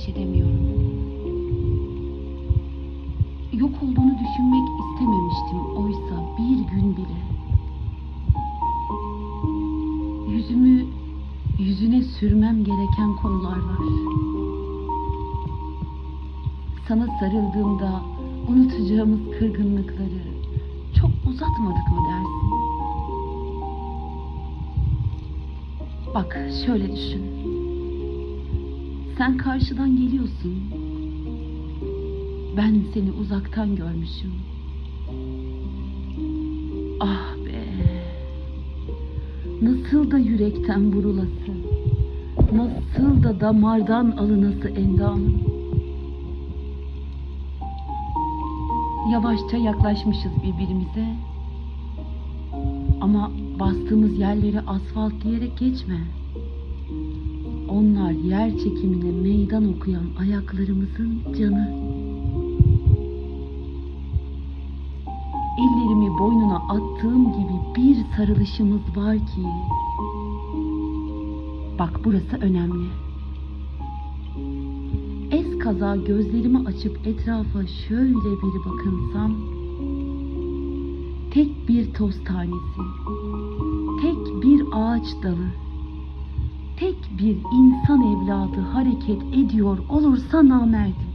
baş edemiyorum. Yok olduğunu düşünmek istememiştim oysa bir gün bile. Yüzümü yüzüne sürmem gereken konular var. Sana sarıldığımda unutacağımız kırgınlıkları çok uzatmadık mı dersin? Bak şöyle düşün. Sen karşıdan geliyorsun. Ben seni uzaktan görmüşüm. Ah be. Nasıl da yürekten vurulası. Nasıl da damardan alınası endamım. Yavaşça yaklaşmışız birbirimize. Ama bastığımız yerleri asfalt diyerek geçme. Onlar yer çekimine meydan okuyan ayaklarımızın canı. Ellerimi boynuna attığım gibi bir sarılışımız var ki. Bak burası önemli. Es kaza gözlerimi açıp etrafa şöyle bir bakınsam tek bir toz tanesi, tek bir ağaç dalı, tek bir insan evladı hareket ediyor olursa namerdim.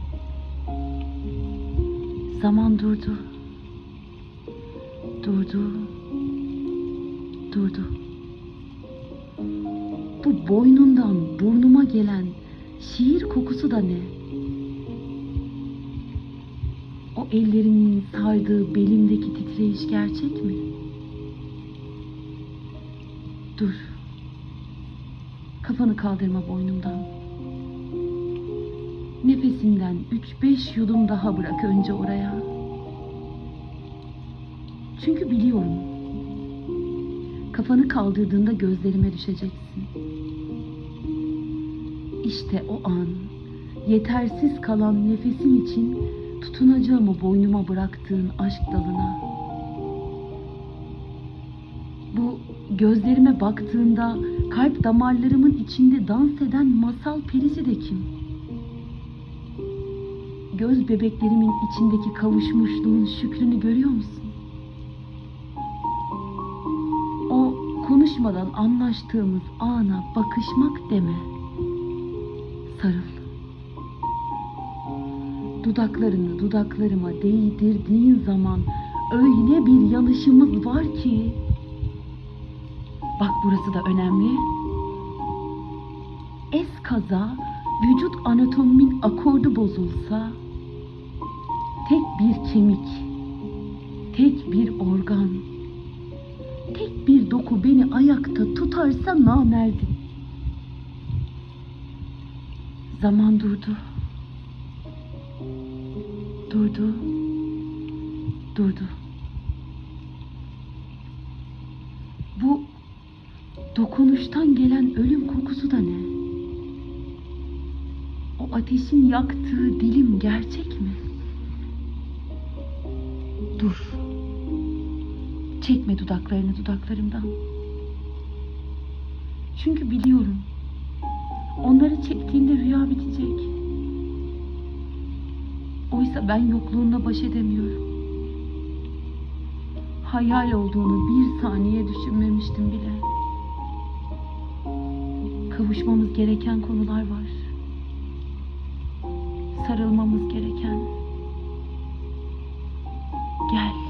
Zaman durdu. Durdu. Durdu. Bu boynundan burnuma gelen şiir kokusu da ne? O ellerinin sardığı belimdeki titreyiş gerçek mi? Dur. Kafanı kaldırma boynumdan. Nefesinden üç beş yudum daha bırak önce oraya. Çünkü biliyorum. Kafanı kaldırdığında gözlerime düşeceksin. İşte o an yetersiz kalan nefesim için tutunacağımı boynuma bıraktığın aşk dalına. Bu gözlerime baktığında kalp damarlarımın içinde dans eden masal perisi de kim? Göz bebeklerimin içindeki kavuşmuşluğun şükrünü görüyor musun? O konuşmadan anlaştığımız ana bakışmak deme. Sarıl. Dudaklarını dudaklarıma değdirdiğin zaman öyle bir yanışımız var ki. Burası da önemli. Es kaza vücut anatomimin akordu bozulsa tek bir kemik, tek bir organ, tek bir doku beni ayakta tutarsa namerdim. Zaman durdu. Durdu. Durdu. Bu dokunuştan gelen ölüm kokusu da ne? O ateşin yaktığı dilim gerçek mi? Dur. Çekme dudaklarını dudaklarımdan. Çünkü biliyorum. Onları çektiğinde rüya bitecek. Oysa ben yokluğunla baş edemiyorum. Hayal olduğunu bir saniye düşünmemiştim bile. Kavuşmamız gereken konular var. Sarılmamız gereken. Gel.